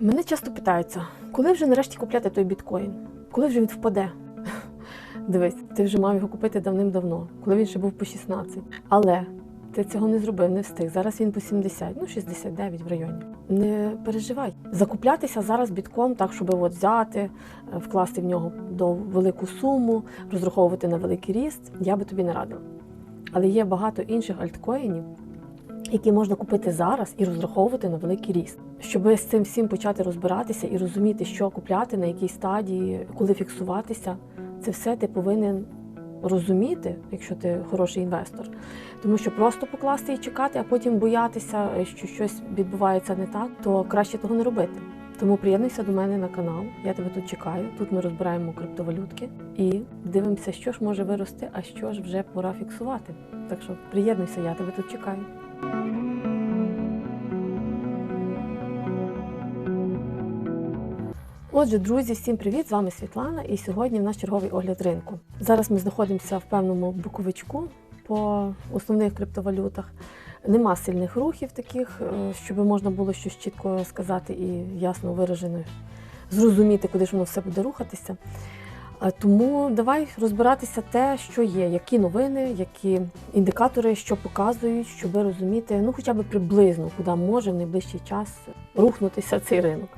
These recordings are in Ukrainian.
Мене часто питаються, коли вже нарешті купляти той біткоін? Коли вже він впаде? Дивись, ти вже мав його купити давним-давно, коли він ще був по 16. Але ти цього не зробив, не встиг. Зараз він по 70, ну 69 в районі. Не переживай. Закуплятися зараз бітком, так, щоб от взяти, е, вкласти в нього до велику суму, розраховувати на великий ріст, я би тобі не радила. Але є багато інших альткоїнів, які можна купити зараз і розраховувати на великий ріст. Щоб з цим всім почати розбиратися і розуміти, що купляти, на якій стадії, коли фіксуватися, це все ти повинен розуміти, якщо ти хороший інвестор. Тому що просто покласти і чекати, а потім боятися, що щось відбувається не так, то краще того не робити. Тому приєднуйся до мене на канал. Я тебе тут чекаю. Тут ми розбираємо криптовалютки і дивимося, що ж може вирости, а що ж вже пора фіксувати. Так що приєднуйся, я тебе тут чекаю. Отже, друзі, всім привіт! З вами Світлана, і сьогодні в нас черговий огляд ринку. Зараз ми знаходимося в певному боковичку по основних криптовалютах. Нема сильних рухів таких, е, щоб можна було щось чітко сказати і ясно виражено зрозуміти, куди ж воно все буде рухатися. А Тому давай розбиратися те, що є, які новини, які індикатори, що показують, щоб розуміти, ну хоча б приблизно, куди може в найближчий час рухнутися цей ринок.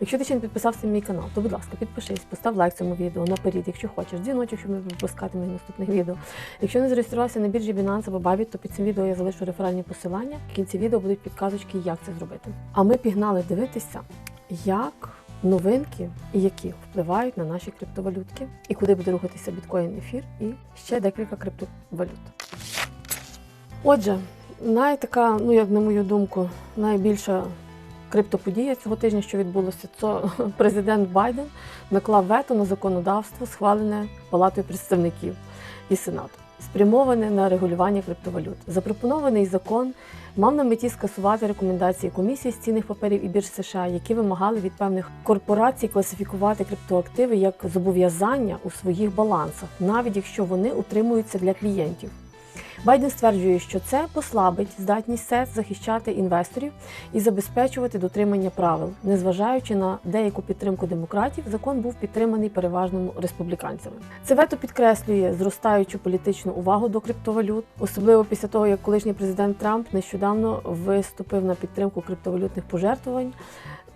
Якщо ти ще не підписався на мій канал, то будь ласка, підпишись, постав лайк цьому відео наперед, якщо хочеш, дзвіночок, щоб не пропускати мої наступних відео. Якщо не зареєструвався на біржі Binance або Bybit, то під цим відео я залишу реферальні посилання. В кінці відео будуть підказочки, як це зробити. А ми пігнали дивитися, як новинки які впливають на наші криптовалютки, і куди буде рухатися біткоін, ефір, і ще декілька криптовалют. Отже, найтака, ну як на мою думку, найбільша криптоподія цього тижня, що відбулося, це президент Байден наклав вето на законодавство, схвалене Палатою представників і Сенату, спрямоване на регулювання криптовалют. Запропонований закон мав на меті скасувати рекомендації комісії з цінних паперів і бірж США, які вимагали від певних корпорацій класифікувати криптоактиви як зобов'язання у своїх балансах, навіть якщо вони утримуються для клієнтів. Байден стверджує, що це послабить здатність СЕЦ захищати інвесторів і забезпечувати дотримання правил. Незважаючи на деяку підтримку демократів, закон був підтриманий переважно республіканцями. Це вето підкреслює зростаючу політичну увагу до криптовалют, особливо після того, як колишній президент Трамп нещодавно виступив на підтримку криптовалютних пожертвувань.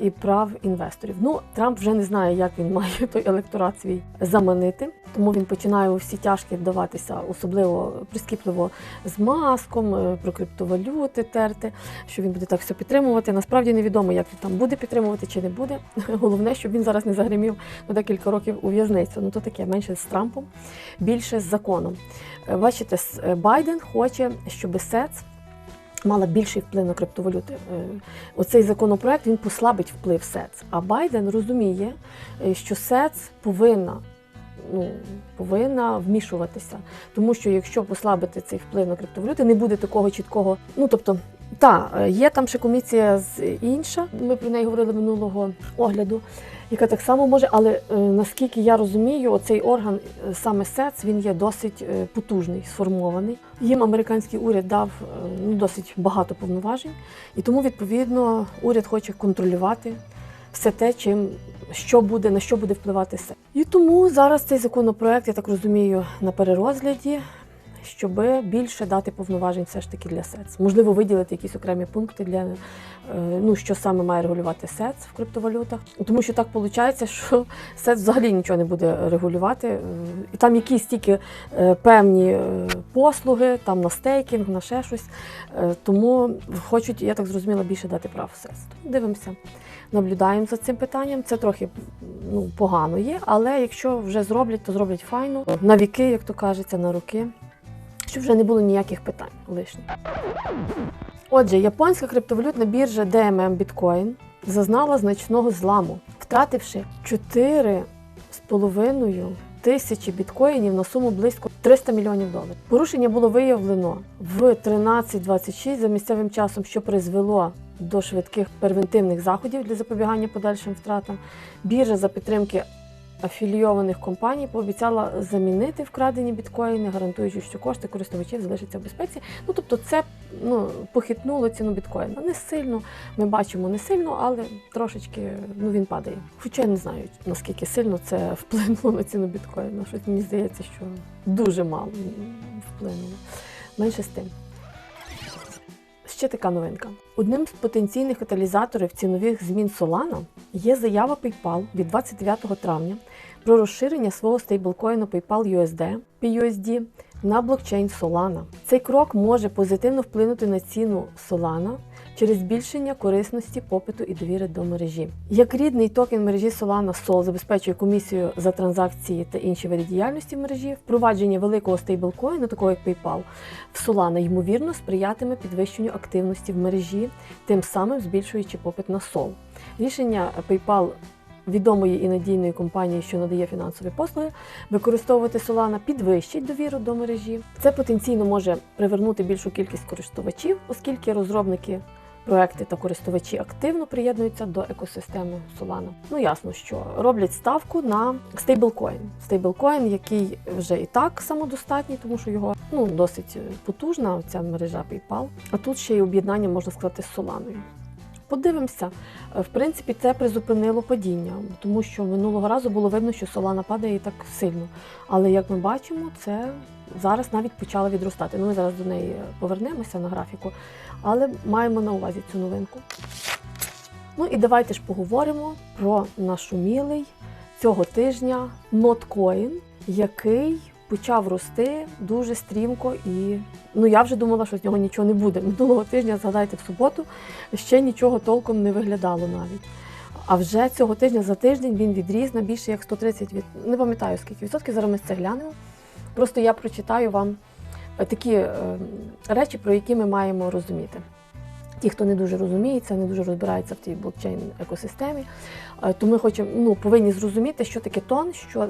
І прав інвесторів. Ну, Трамп вже не знає, як він має той електорат свій заманити, тому він починає у всі тяжкі вдаватися, особливо прискіпливо з маском, е, про криптовалюти терти, що він буде так все підтримувати. Насправді невідомо, як він там буде підтримувати чи не буде. Головне, щоб він зараз не загримів на декілька років у в'язницю. Ну то таке менше з Трампом, більше з законом. Е, Бачите, е, Байден хоче, щоб СЕЦ мала більший вплив на криптовалюти. Е, Оцей законопроект він послабить вплив СЕЦ. А Байден розуміє, е, що СЕЦ повинна. Ну, повинна вмішуватися, тому що якщо послабити цей вплив на криптовалюти, не буде такого чіткого. Ну тобто, та є там ще комісія з інша. Ми про неї говорили минулого огляду, яка так само може. Але е, наскільки я розумію, оцей орган е, саме СЕЦ він є досить е, потужний, сформований. Їм американський уряд дав ну, досить багато повноважень, і тому відповідно уряд хоче контролювати все те, чим що буде, на що буде впливати СЕЦ. І тому зараз цей законопроект, я так розумію, на перерозгляді. Щоб більше дати повноважень все ж таки для СЕЦ. Можливо, виділити якісь окремі пункти для е, ну, що саме має регулювати СЕЦ в криптовалютах. Тому що так виходить, що СЕЦ взагалі нічого не буде регулювати. Е, І там якісь тільки е, певні послуги, там на стейкінг, на ще щось. Тому хочуть, я так зрозуміла, більше дати прав СЕЦ. Дивимося наблюдаємо за цим питанням. Це трохи ну, погано є, але якщо вже зроблять, то зроблять файно. На віки, як то кажеться, на роки, щоб вже не було ніяких питань лишніх. Отже, японська криптовалютна біржа DMM Bitcoin зазнала значного зламу, втративши 4,5 тисячі біткоїнів на суму близько 300 мільйонів доларів. Порушення було виявлено в 13.26 за місцевим часом, що призвело до швидких превентивних заходів для запобігання подальшим втратам. Біржа за підтримки афілійованих компаній пообіцяла замінити вкрадені біткоїни, гарантуючи, що кошти користувачів залишаться в безпеці. Ну тобто, це ну похитнуло ціну біткоїна. Не сильно ми бачимо не сильно, але трошечки ну він падає. Хоча я не знаю наскільки сильно це вплинуло на ціну біткоїна. Щось мені здається, що дуже мало вплинуло. Менше з тим. Ще така новинка. Одним з потенційних каталізаторів цінових змін Solana є заява PayPal від 29 травня про розширення свого стейблкоїну PayPal USD PUSD на блокчейн Solana. Цей крок може позитивно вплинути на ціну Solana через збільшення корисності, попиту і довіри до мережі. Як рідний токен мережі Solana Sol забезпечує комісію за транзакції та інші види діяльності в мережі, впровадження великого стейблкоїну, такого як PayPal, в Solana, ймовірно сприятиме підвищенню активності в мережі, тим самим збільшуючи попит на Sol. Рішення PayPal відомої і надійної компанії, що надає фінансові послуги, використовувати Solana підвищить довіру до мережі. Це потенційно може привернути більшу кількість користувачів, оскільки розробники. Проекти та користувачі активно приєднуються до екосистеми Solana. Ну ясно, що роблять ставку на стейблкоін. Стейблкоін, який вже і так самодостатній, тому що його ну досить потужна ця мережа PayPal. А тут ще й об'єднання можна сказати з Solana. Подивимося, в принципі, це призупинило падіння, тому що минулого разу було видно, що Solana падає так сильно. Але як ми бачимо, це зараз навіть почала відростати. Ну, ми зараз до неї повернемося на графіку, але маємо на увазі цю новинку. Ну і давайте ж поговоримо про нашумілий цього тижня ноткоін, який почав рости дуже стрімко і ну я вже думала, що з нього нічого не буде. Минулого тижня, згадайте, в суботу ще нічого толком не виглядало навіть. А вже цього тижня за тиждень він відріс на більше як 130 від... не пам'ятаю скільки відсотків, зараз ми це глянемо. Просто я прочитаю вам такі е, речі, про які ми маємо розуміти. Ті, хто не дуже розуміється, не дуже розбирається в цій блокчейн екосистемі, е, то ми хочемо ну, повинні зрозуміти, що таке тон, що,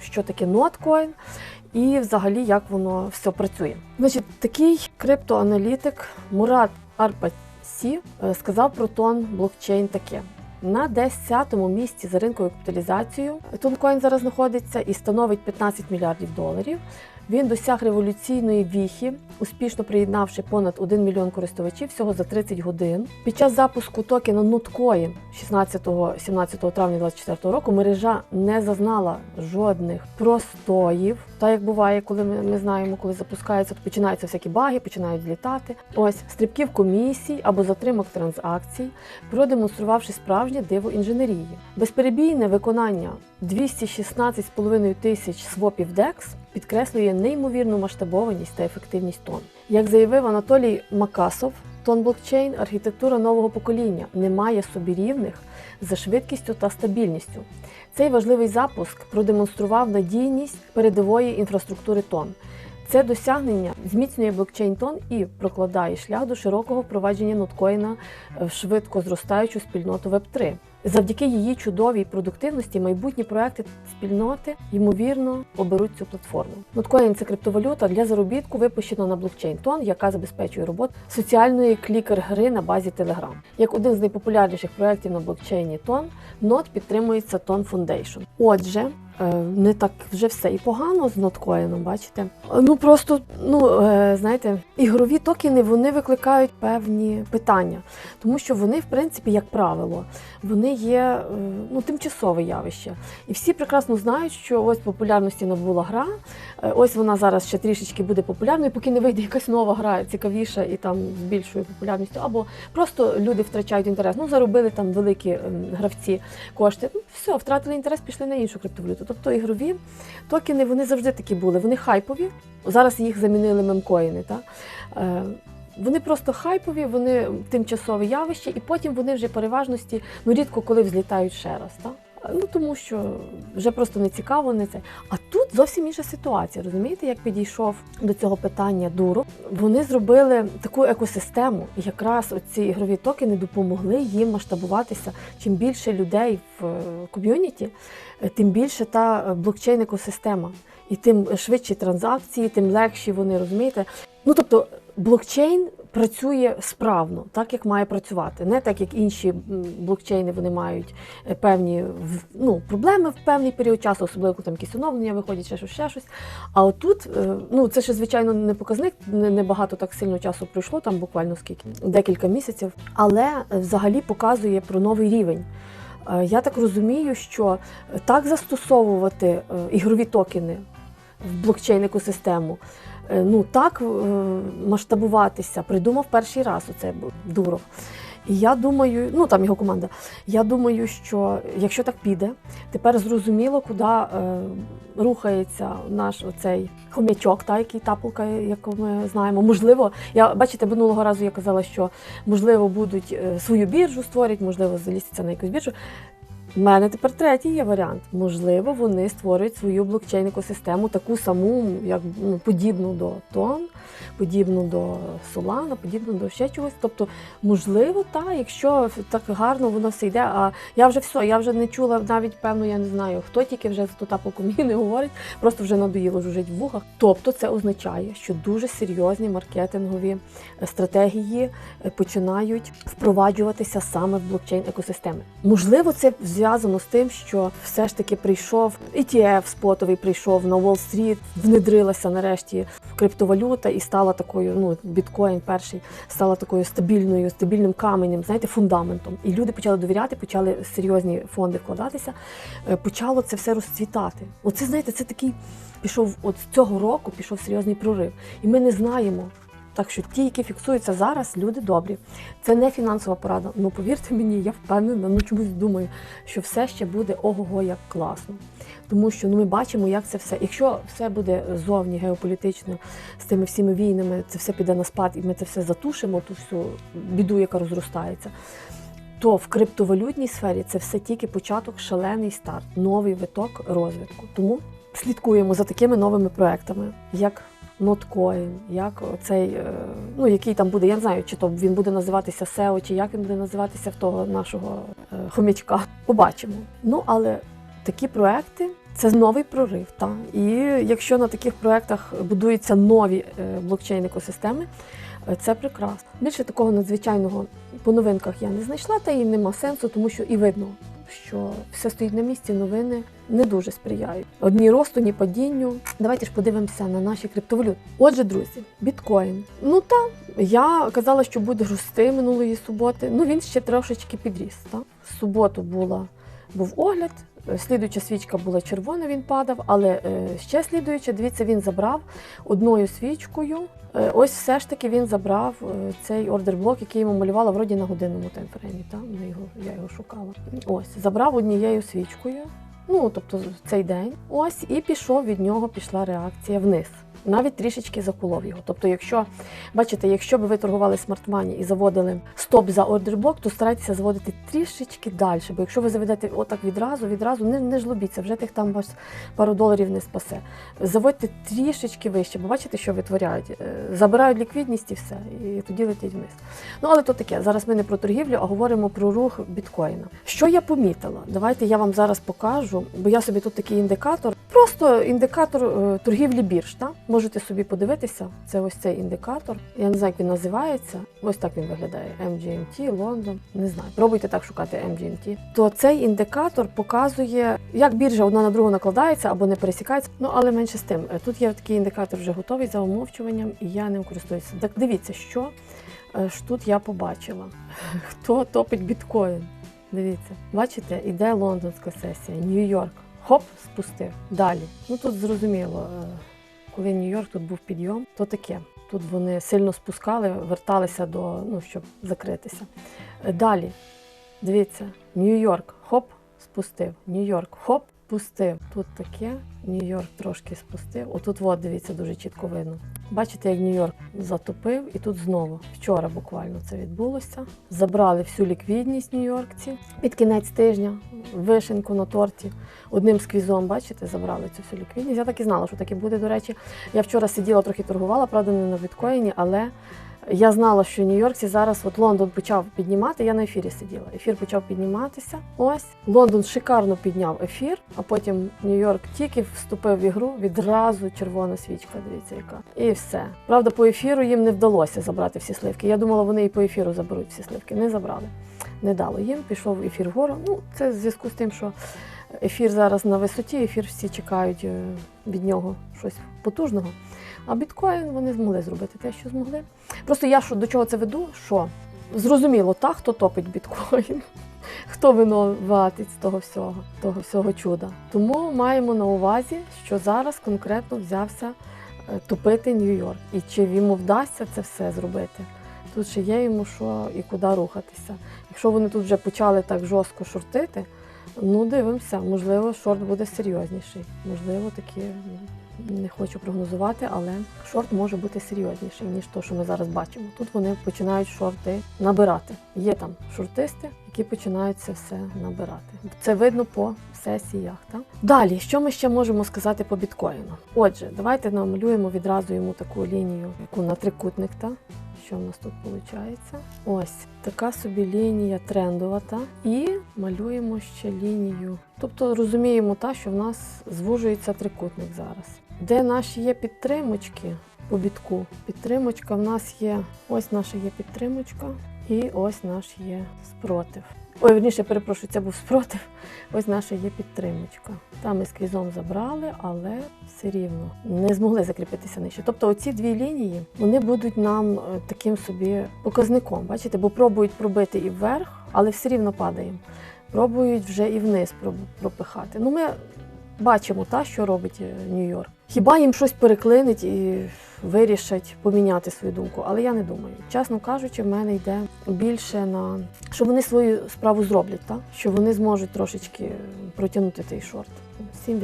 що таке ноткоін і взагалі як воно все працює. Значить, такий криптоаналітик Мурат Арпасі е, сказав про тон блокчейн таке. На 10-му місці за ринковою капіталізацією тонкоін зараз знаходиться і становить 15 мільярдів доларів. Він досяг революційної віхи, успішно приєднавши понад 1 мільйон користувачів всього за 30 годин. Під час запуску токена Nutcoin 16-17 травня 2024 року мережа не зазнала жодних простоїв. Та як буває, коли ми, ми знаємо, коли запускається, то починаються всякі баги, починають злітати. Ось стрибків комісій або затримок транзакцій, продемонструвавши справжнє диво інженерії. Безперебійне виконання 216,5 тисяч свопів DEX підкреслює неймовірну масштабованість та ефективність тон. Як заявив Анатолій Макасов, тон блокчейн архітектура нового покоління не має собі рівних за швидкістю та стабільністю. Цей важливий запуск продемонстрував надійність передової інфраструктури тон. Це досягнення зміцнює блокчейн тон і прокладає шлях до широкого впровадження ноткоїна в швидко зростаючу спільноту Web3. Завдяки її чудовій продуктивності майбутні проекти спільноти ймовірно оберуть цю платформу. Ноткоін це криптовалюта для заробітку, випущена на блокчейн Тон, яка забезпечує роботу соціальної клікер-гри на базі Telegram. Як один з найпопулярніших проєктів на блокчейні Тон, нот підтримується Тон Foundation. Отже, не так вже все і погано з ноткоїном, бачите? Ну просто ну знаєте, ігрові токени вони викликають певні питання, тому що вони, в принципі, як правило, вони є ну, тимчасове явище. І всі прекрасно знають, що ось популярності набула гра, ось вона зараз ще трішечки буде популярною, поки не вийде якась нова гра цікавіша і там з більшою популярністю, або просто люди втрачають інтерес. Ну, заробили там великі гравці кошти. Ну, все, втратили інтерес, пішли на іншу криптовалюту. Тобто ігрові токени вони завжди такі були. Вони хайпові. Зараз їх замінили мемкоїни. Та? Е, вони просто хайпові, вони тимчасове явище, і потім вони вже переважності ну рідко коли взлітають ще раз. Та? Ну тому що вже просто не цікаво не це. А тут зовсім інша ситуація. Розумієте, як підійшов до цього питання дуру? Вони зробили таку екосистему, і якраз оці ігрові токени допомогли їм масштабуватися. Чим більше людей в ком'юніті, тим більше та блокчейн екосистема. І тим швидші транзакції, тим легші вони розумієте. Ну тобто блокчейн працює справно, так як має працювати, не так як інші блокчейни вони мають е, певні ну, проблеми в певний період часу, особливо там якісь оновлення виходять, ще щось, ще щось. А отут, е, ну це ще звичайно не показник, не, не так сильно часу пройшло, там буквально скільки декілька місяців, але взагалі показує про новий рівень. Е, Я так розумію, що так застосовувати ігрові токени в блокчейн екосистему, е, ну так е, масштабуватися, придумав перший раз оце Дуров. І я думаю, ну там його команда. Я думаю, що якщо так піде, тепер зрозуміло, куди е, рухається наш оцей хомячок, та який тапулка, яку ми знаємо. Можливо, я бачите, минулого разу я казала, що можливо будуть е, свою біржу створять, можливо, залізться на якусь біржу. У мене тепер третій є варіант. Можливо, вони створюють свою блокчейн-екосистему, таку саму, як ну, подібну до Тон, подібну до Solana, подібну до ще чогось. Тобто, можливо, так, якщо так гарно воно все йде. А я вже все, я вже не чула навіть певно, я не знаю, хто тільки вже за ту мені не говорить, просто вже надоїло жужить в вухах. Тобто, це означає, що дуже серйозні маркетингові е, стратегії е, починають впроваджуватися саме в блокчейн екосистеми. Можливо, це зв'язано з тим, що все ж таки прийшов ETF спотовий, прийшов на Уолл-стріт, внедрилася нарешті криптовалюта і стала такою. Ну, біткоін перший стала такою стабільною, стабільним каменем, знаєте, фундаментом. І люди почали довіряти, почали серйозні фонди вкладатися. е, Почало це все розцвітати. Оце знаєте, це такий пішов от з цього року, пішов серйозний прорив. І ми не знаємо. Так що ті, які фіксуються зараз, люди добрі. Це не фінансова порада. Ну повірте мені, я впевнена, ну чомусь думаю, що все ще буде ого-го як класно. Тому що ну ми бачимо, як це все. Якщо все буде зовні геополітично з тими всіми війнами, це все піде на спад, і ми це все затушимо, ту всю біду, яка розростається. То в криптовалютній сфері це все тільки початок, шалений старт, новий виток розвитку. Тому слідкуємо за такими новими проектами, як Notcoin, як цей, ну який там буде, я не знаю, чи то він буде називатися SEO, чи як він буде називатися в того нашого е, хомячка. Побачимо. Ну але такі проекти це новий прорив. Та і якщо на таких проектах будуються нові е, блокчейн екосистеми, е, це прекрасно. Більше такого надзвичайного по новинках я не знайшла, та і нема сенсу, тому що і видно, що все стоїть на місці, новини не дуже сприяють. Одні росту, ні падінню. Давайте ж подивимося на наші криптовалюти. Отже, друзі, біткоін. Ну та я казала, що буде рости минулої суботи. Ну він ще трошечки підріс. Та? Суботу була, був огляд. Слідуюча свічка була червона, він падав, але е, ще слідуюча, дивіться, він забрав одною свічкою. Е, ось все ж таки він забрав е, цей ордерблок, який йому малювала вроді на годинному таймфреймі. Там Я, його, я його шукала. Ось, забрав однією свічкою. Ну, тобто цей день. Ось, і пішов від нього, пішла реакція вниз. Навіть трішечки заколов його. Тобто, якщо бачите, якщо б ви торгували смартмані і заводили стоп за ордерблок, то старайтеся заводити трішечки далі. Бо якщо ви заведете отак відразу, відразу не, не жлобіться, вже тих там вас пару доларів не спасе. Заводьте трішечки вище, бо бачите, що витворяють. Е, Забирають ліквідність і все, і тоді летить вниз. Ну але то таке. Зараз ми не про торгівлю, а говоримо про рух біткоїна. Що я помітила? Давайте я вам зараз покажу, бо я собі тут такий індикатор. Просто індикатор е, торгівлі бірж. Та? Можете собі подивитися. Це ось цей індикатор. Я не знаю, як він називається. Ось так він виглядає. MGMT, Лондон. Не знаю. Пробуйте так шукати MGMT. То цей індикатор показує, як біржа одна на другу накладається або не пересікається. Ну але менше з тим. Е, Тут є такий індикатор вже готовий за умовчуванням, і я ним користуюся. Так дивіться, що е, ж тут я побачила. Хто топить біткоін? Дивіться, бачите, іде лондонська сесія, Нью-Йорк. Хоп, спустив. Далі. Ну тут зрозуміло, коли Нью-Йорк тут був підйом, то таке. Тут вони сильно спускали, верталися до ну, щоб закритися. Е, Далі, дивіться, Нью-Йорк, хоп, спустив. Нью-Йорк, хоп, спустив. Тут таке, Нью-Йорк трошки спустив. Отут, от, дивіться, дуже чітко видно. Бачите, як Нью-Йорк затопив, і тут знову. Вчора буквально це відбулося. Забрали всю ліквідність нью-йоркці. Під кінець тижня вишеньку на торті. Одним сквізом, бачите, забрали цю всю ліквідність. Я так і знала, що таке буде. До речі, я вчора сиділа, трохи торгувала, правда, не на біткоїні, але Я знала, що Нью-Йоркці зараз от Лондон почав піднімати. Я на ефірі сиділа. Ефір почав підніматися. Ось Лондон шикарно підняв ефір, а потім Нью-Йорк тільки вступив в ігру. Відразу червона свічка. Дивіться, яка і все. Правда, по ефіру їм не вдалося забрати всі сливки. Я думала, вони і по ефіру заберуть всі сливки. Не забрали. Не дало їм. Пішов ефір вгору. Ну це в зв'язку з тим, що ефір зараз на висоті. Ефір всі чекають е, від нього щось потужного. А біткоін вони змогли зробити те, що змогли. Просто я що до чого це веду? Що зрозуміло, та хто топить біткоін, хто винуватить з того всього, того всього чуда. Тому маємо на увазі, що зараз конкретно взявся е, топити Нью-Йорк. І чи йому вдасться це все зробити? Тут ще є йому що і куди рухатися. Якщо вони тут вже почали так жорстко шортити, ну дивимося, можливо, шорт буде серйозніший. Можливо, такі не хочу прогнозувати, але шорт може бути серйозніший, ніж то, що ми зараз бачимо. Тут вони починають шорти набирати. Є там шортисти, які починають це все набирати. Це видно по сесіях. Так? Далі, що ми ще можемо сказати по біткоїну? Отже, давайте намалюємо відразу йому таку лінію, яку на трикутник. Та? Що в нас тут виходить? Ось така собі лінія трендовата. І малюємо ще лінію. Тобто розуміємо, та, що в нас звужується трикутник зараз. Де наші є підтримочки по бітку? Підтримочка в нас є, ось наша є підтримочка, і ось наш є спротив. Ой, верніше, перепрошую, це був спротив. Ось наша є підтримочка. Там ми сквізом забрали, але все рівно не змогли закріпитися нижче. Тобто оці дві лінії вони будуть нам е, таким собі показником. Бачите, бо пробують пробити і вверх, але все рівно падаємо. Пробують вже і вниз пропихати. Ну, ми бачимо, та, що робить е, Нью-Йорк. Хіба їм щось переклинить і вирішать поміняти свою думку? Але я не думаю. Чесно кажучи, в мене йде більше на що вони свою справу зроблять, та? що вони зможуть трошечки протягнути цей шорт. 7%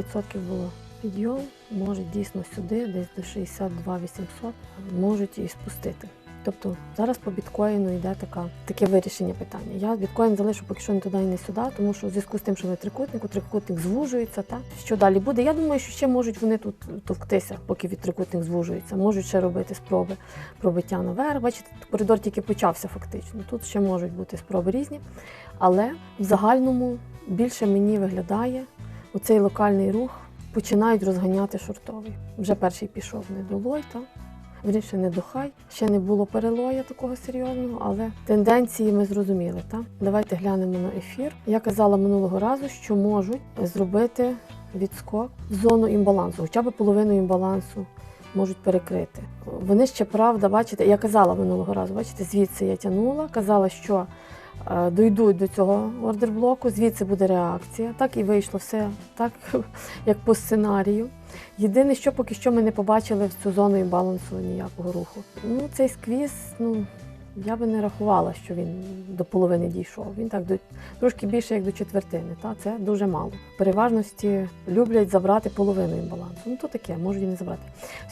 було підйом, може дійсно сюди, десь до 62 800, можуть і спустити. Тобто зараз по біткоїну йде така, таке вирішення питання. Я біткоін залишу поки що не туди і не сюди, тому що в зв'язку з тим, що ми трикутнику, трикутник звужується. Так? Що далі буде? Я думаю, що ще можуть вони тут товктися, поки від трикутник звужується. Можуть ще робити спроби пробиття наверх. Бачите, коридор тільки почався фактично. Тут ще можуть бути спроби різні. Але в загальному більше мені виглядає оцей локальний рух починають розганяти шортовий. Вже перший пішов не до Лойта. Вірніше не духай. Ще не було перелоя такого серйозного, але тенденції ми зрозуміли. Так? Давайте глянемо на ефір. Я казала минулого разу, що можуть зробити відскок в зону імбалансу, хоча б половину імбалансу можуть перекрити. Вони ще правда, бачите, я казала минулого разу, бачите, звідси я тягнула, казала, що е, дойдуть до цього ордерблоку, звідси буде реакція. Так і вийшло все так, як по сценарію. Єдине, що поки що ми не побачили в цю зону імбалансу ніякого руху. Ну, цей сквіз, ну я би не рахувала, що він до половини дійшов. Він так до трошки більше як до четвертини. Та це дуже мало. Переважності люблять забрати половину імбалансу. Ну то таке, можуть і не забрати.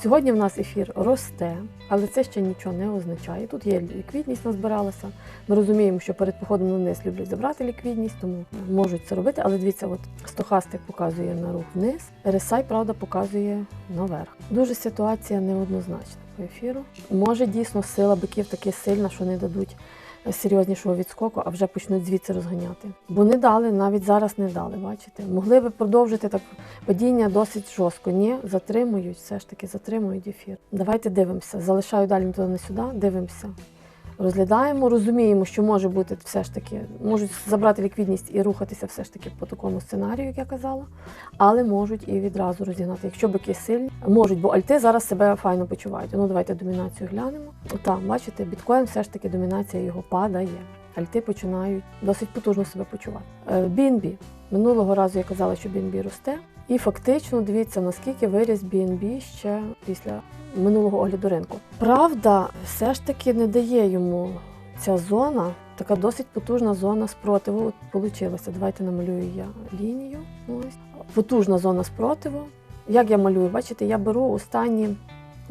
Сьогодні в нас ефір росте, але це ще нічого не означає. Тут є ліквідність назбиралася. Ми розуміємо, що перед походом на вниз люблять забрати ліквідність, тому можуть це робити. Але дивіться, от стохастик показує на рух вниз, RSI, правда, показує наверх. Дуже ситуація неоднозначна ефіру. Може дійсно сила биків таки сильна, що не дадуть серйознішого відскоку, а вже почнуть звідси розганяти. Бо не дали, навіть зараз не дали, бачите. Могли би продовжити так падіння досить жорстко. Ні, затримують, все ж таки затримують ефір. Давайте дивимося. Залишаю далі туди не сюди, дивимося. Розглядаємо, розуміємо, що може бути все ж таки, можуть забрати ліквідність і рухатися все ж таки по такому сценарію, як я казала, але можуть і відразу розігнати. Якщо бики сильні, можуть, бо альти зараз себе файно почувають. Ну давайте домінацію глянемо. Там, бачите, біткоін все ж таки домінація його падає. Альти починають досить потужно себе почувати. Е, BNB. Минулого разу я казала, що BNB росте. І фактично дивіться, наскільки виріс BNB ще після минулого огляду ринку. Правда, все ж таки не дає йому ця зона, така досить потужна зона спротиву. От получилося. Давайте намалюю я лінію. Ось. Потужна зона спротиву. Як я малюю? Бачите, я беру останні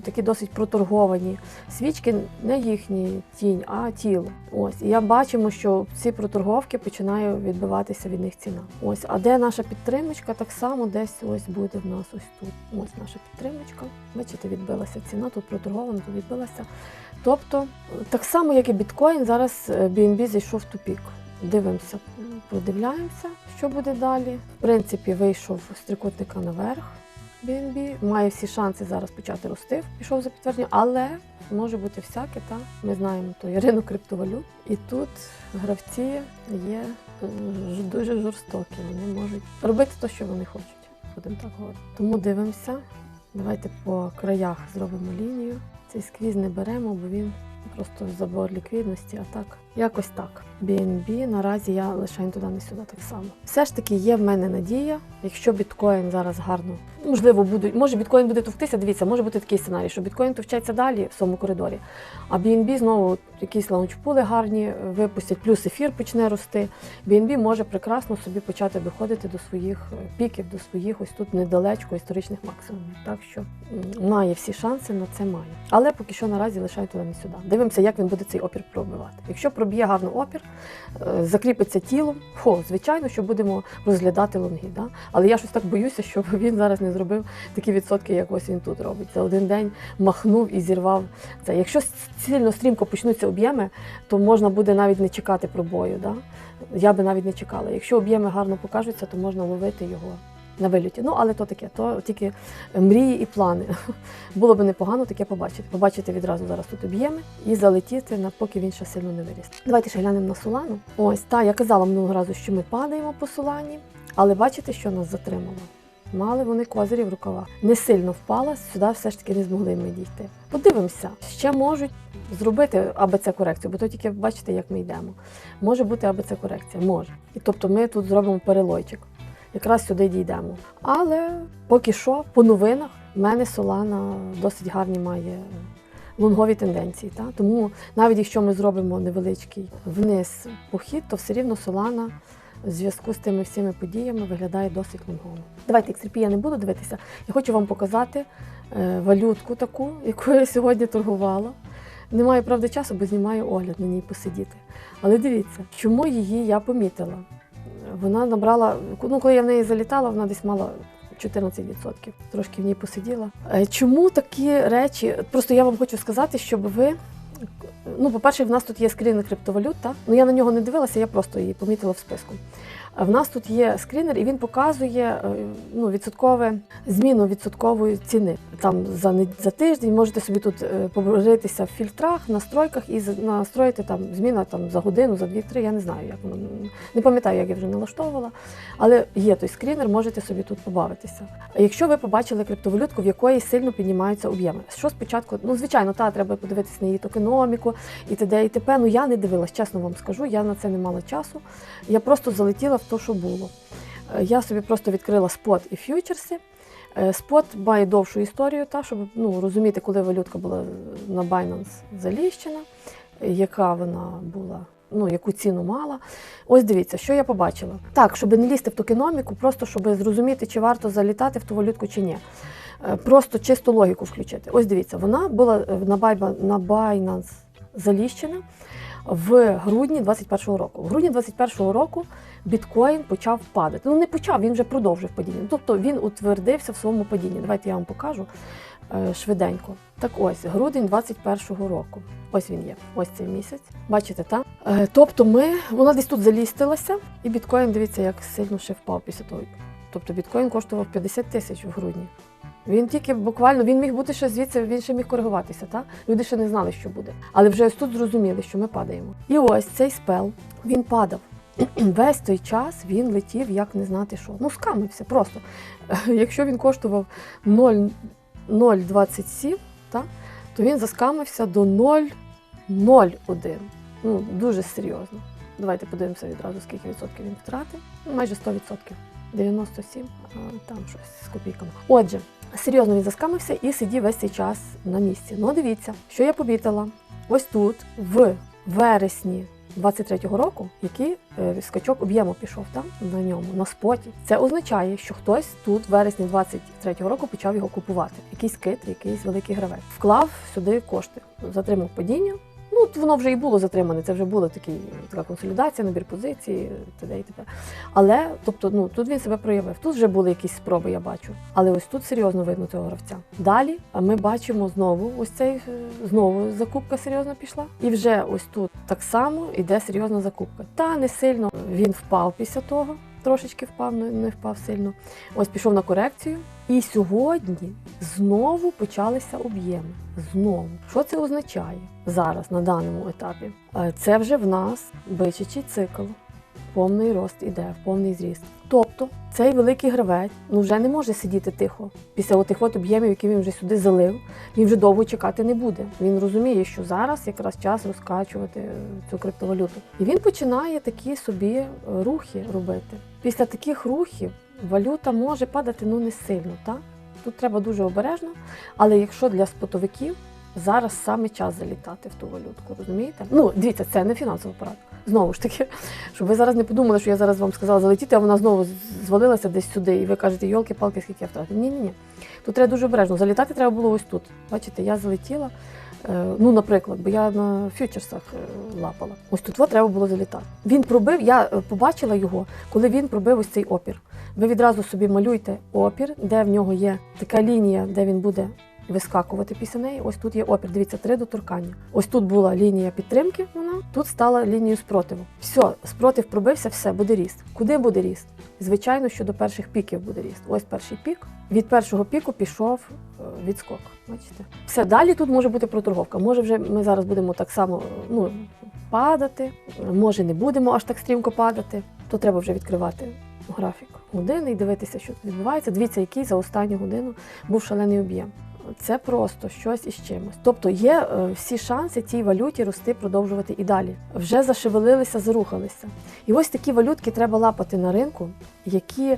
такі досить проторговані. Свічки не їхні тінь, а тіло. Ось і я бачимо, що ці проторговки починає відбиватися від них ціна. Ось, а де наша підтримочка, так само десь ось буде в нас ось тут. Ось наша підтримочка. Бачите, відбилася ціна, тут проторгована, тут відбилася. Тобто, так само, як і біткоін, зараз е, BNB зайшов в тупік. Дивимося, продивляємося, що буде далі. В принципі, вийшов з трикутника наверх. BNB має всі шанси зараз почати рости. Пішов за підтвердження, але може бути всяке. Та ми знаємо той ринок криптовалют. І тут гравці є е, дуже жорстокі. Вони можуть робити те, що вони хочуть. Будемо так говорити. Тому дивимося. Давайте по краях зробимо лінію. Цей сквіз не беремо, бо він просто забор ліквідності, а так якось так. BNB наразі я лишаю туди не сюди так само. Все ж таки є в мене надія, якщо біткоін зараз гарно, можливо, будуть, може біткоін буде товктися. Дивіться, може бути такий сценарій, що біткоін товчеться далі в своєму коридорі, а BNB знову якісь лаунчпули гарні випустять, плюс ефір почне рости. BNB може прекрасно собі почати доходити до своїх е, піків, до своїх ось тут недалечко історичних максимумів. Так що має всі шанси на це має. Але поки що наразі лишаю туди не сюди. Дивимося, як він буде цей опір пробивати. Якщо проб'є гарно опір, е, закріпиться тілом, хо, звичайно, що будемо розглядати лонги. Да? Але я щось так боюся, щоб він зараз не зробив такі відсотки, як ось він тут робить. За один день махнув і зірвав це. Якщо сильно стрімко почнуться об'єми, то можна буде навіть не чекати пробою. Да? Я би навіть не чекала. Якщо об'єми гарно покажуться, то можна ловити його. На вильоті. Ну, але то таке, то тільки мрії і плани. Було б непогано таке побачити. Побачити відразу зараз тут об'єми і залетіти, поки він ще сильно не виріс. Давайте ще глянемо на Солану. Ось, та, я казала минулого разу, що ми падаємо по Солані, але бачите, що нас затримало? Мали вони козирі в рукавах. Не сильно впала, сюди все ж таки не змогли ми дійти. Подивимося, ще можуть зробити АБЦ корекцію, бо то тільки бачите, як ми йдемо. Може бути АБЦ корекція, може. І тобто ми тут зробимо перелойчик. Якраз сюди дійдемо. Але поки що, по новинах, в мене Солана досить гарні має лонгові тенденції. Та? Тому навіть якщо ми зробимо невеличкий вниз похід, то все рівно Солана в зв'язку з тими всіми подіями виглядає досить лонгово. Давайте XRP я не буду дивитися. Я хочу вам показати е, валютку таку, яку я сьогодні торгувала. Немає правда часу, бо знімаю огляд на ній посидіти. Але дивіться, чому її я помітила. Вона набрала, ну коли я в неї залітала, вона десь мала 14%. Трошки в ній посиділа. Е, Чому такі речі? Просто я вам хочу сказати, щоб ви. Ну, по-перше, в нас тут є скрінер криптовалют, так? Ну я на нього не дивилася, я просто її помітила в списку. В нас тут є скрінер, і він показує е, ну, відсоткове зміну відсоткової ціни. Там за за тиждень можете собі тут е, поборитися в фільтрах, настройках і настроїти там зміна там за годину, за дві-три. Я не знаю, як воно не пам'ятаю, як я вже налаштовувала. Але є той скрінер, можете собі тут побавитися. Якщо ви побачили криптовалютку, в якої сильно піднімаються об'єми, що спочатку, ну звичайно, та треба подивитися на її токеноміку і т.д. і т.п. Ну я не дивилась, чесно вам скажу, я на це не мала часу. Я просто залетіла в те, що було. Е, Я собі просто відкрила спот і фьючерси. Е, Спот має довшу історію, та, щоб ну, розуміти, коли валютка була на Binance заліщена, е, яка вона була, ну, яку ціну мала. Ось дивіться, що я побачила. Так, щоб не лізти в токеноміку, просто щоб зрозуміти, чи варто залітати в ту валютку чи ні. Е, Просто чисту логіку включити. Ось дивіться, вона була е, на Binance заліщена в грудні 21-го року. В грудні 21-го року біткоін почав падати. Ну не почав, він вже продовжив падіння. Тобто він утвердився в своєму падінні. Давайте я вам покажу е, швиденько. Так ось, грудень 21-го року. Ось він є, ось цей місяць. Бачите, так? Е, тобто ми, вона десь тут залістилася, і біткоін, дивіться, як сильно ще впав після того. Тобто біткоін коштував 50 тисяч в грудні. Він тільки буквально він міг бути ще звідси, він ще міг коригуватися. Та? Люди ще не знали, що буде. Але вже ось тут зрозуміли, що ми падаємо. І ось цей спел він падав. Весь той час він летів, як не знати що. Ну, скамився просто. Якщо він коштував 0 0,27, та, то він заскамився до 0,01. Ну, дуже серйозно. Давайте подивимося відразу, скільки відсотків він втратив. Ну, майже 100%. 97, там щось з копійками. Отже, серйозно він заскамився і сидів весь цей час на місці. Ну, дивіться, що я помітила. Ось тут, в вересні 23-го року, який е, скачок об'єму пішов там на ньому, на споті. Це означає, що хтось тут в вересні 23-го року почав його купувати. Якийсь кит, якийсь великий гравець. Вклав сюди кошти, затримав падіння. Ну, воно вже і було затримане, це вже була такі, така консолідація, набір позицій, т.д. і т.п. Але тобто, ну тут він себе проявив. Тут вже були якісь спроби, я бачу. Але ось тут серйозно видно цього гравця. Далі ми бачимо знову ось цей е, знову закупка серйозно пішла. І вже ось тут так само йде серйозна закупка. Та не сильно він впав після того. Трошечки впав, не не впав сильно. Ось пішов на корекцію. І сьогодні знову почалися об'єми. Знову. Що це означає зараз на даному етапі? Е, Це вже в нас бичачий цикл. Повний рост іде, повний зріст. Тобто цей великий гравець ну вже не може сидіти тихо. Після отих от об'ємів, які він вже сюди залив, він вже довго чекати не буде. Він розуміє, що зараз якраз час розкачувати е, цю криптовалюту. І він починає такі собі рухи робити. Після таких рухів валюта може падати ну не сильно, так? Тут треба дуже обережно, але якщо для спотовиків зараз саме час залітати в ту валютку, розумієте? Ну, дивіться, це не фінансовий апарат. Знову ж таки, щоб ви зараз не подумали, що я зараз вам сказала залетіти, а вона знову звалилася десь сюди, і ви кажете, йолки-палки, скільки я втратив. Ні, ні, ні. Тут треба дуже обережно. Залітати треба було ось тут. Бачите, я залетіла. Е, Ну, наприклад, бо я на фьючерсах е, лапала. Ось тут треба було залітати. Він пробив, я е, побачила його, коли він пробив ось цей опір. Ви відразу собі малюйте опір, де в нього є така лінія, де він буде вискакувати після неї. Ось тут є опір. Дивіться, три доторкання. Ось тут була лінія підтримки. Вона тут стала лінією спротиву. Все, спротив пробився, все буде ріст. Куди буде ріст? Звичайно, що до перших піків буде ріст. Ось перший пік. Від першого піку пішов е, відскок. Бачите, все далі тут може бути проторговка. Може, вже ми зараз будемо так само е, ну, падати, може не будемо аж так стрімко падати. То треба вже відкривати графік години і дивитися, що тут відбувається. Дивіться, який за останню годину був шалений об'єм. Це просто щось із чимось. Тобто є е, всі шанси цій валюті рости, продовжувати і далі. Вже зашевелилися, зарухалися. І ось такі валютки треба лапати на ринку, які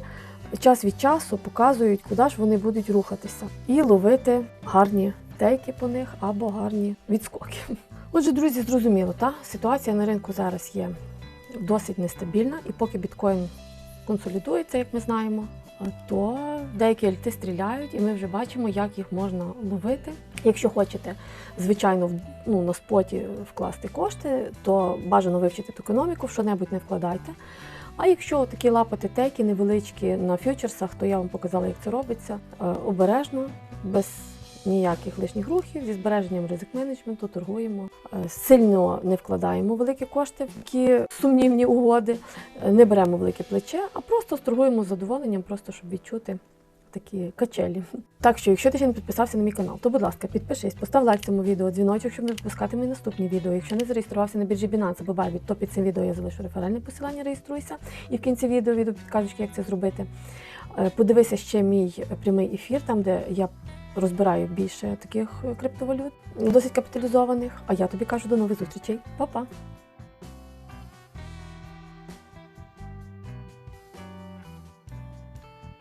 час від часу показують, куди ж вони будуть рухатися, і ловити гарні тейки по них або гарні відскоки. Отже, друзі, зрозуміло, та ситуація на ринку зараз є досить нестабільна, і поки біткоін консолідується, як ми знаємо, то деякі альти стріляють, і ми вже бачимо, як їх можна ловити. Якщо хочете, звичайно, ну, на споті вкласти кошти, то бажано вивчити економіку, в що-небудь не вкладайте. А якщо такі лапати теки невеличкі на фьючерсах, то я вам показала, як це робиться. Е, Обережно, без ніяких лишніх рухів, зі збереженням ризик менеджменту, торгуємо. Е, Сильно не вкладаємо великі кошти в такі сумнівні угоди, е, не беремо велике плече, а просто торгуємо з задоволенням, просто щоб відчути. Такі качелі. Так що, якщо ти ще не підписався на мій канал, то будь ласка, підпишись, постав лайк цьому відео, дзвіночок, щоб не пропускати мої наступні відео. Якщо не зареєструвався на біржі Binance або Bybit, то під цим відео я залишу реферальне посилання, реєструйся. І в кінці відео відео підкажуть, як це зробити. Е, Подивися ще мій прямий ефір, там де я розбираю більше таких криптовалют, досить капіталізованих. А я тобі кажу до нових зустрічей. Па-па!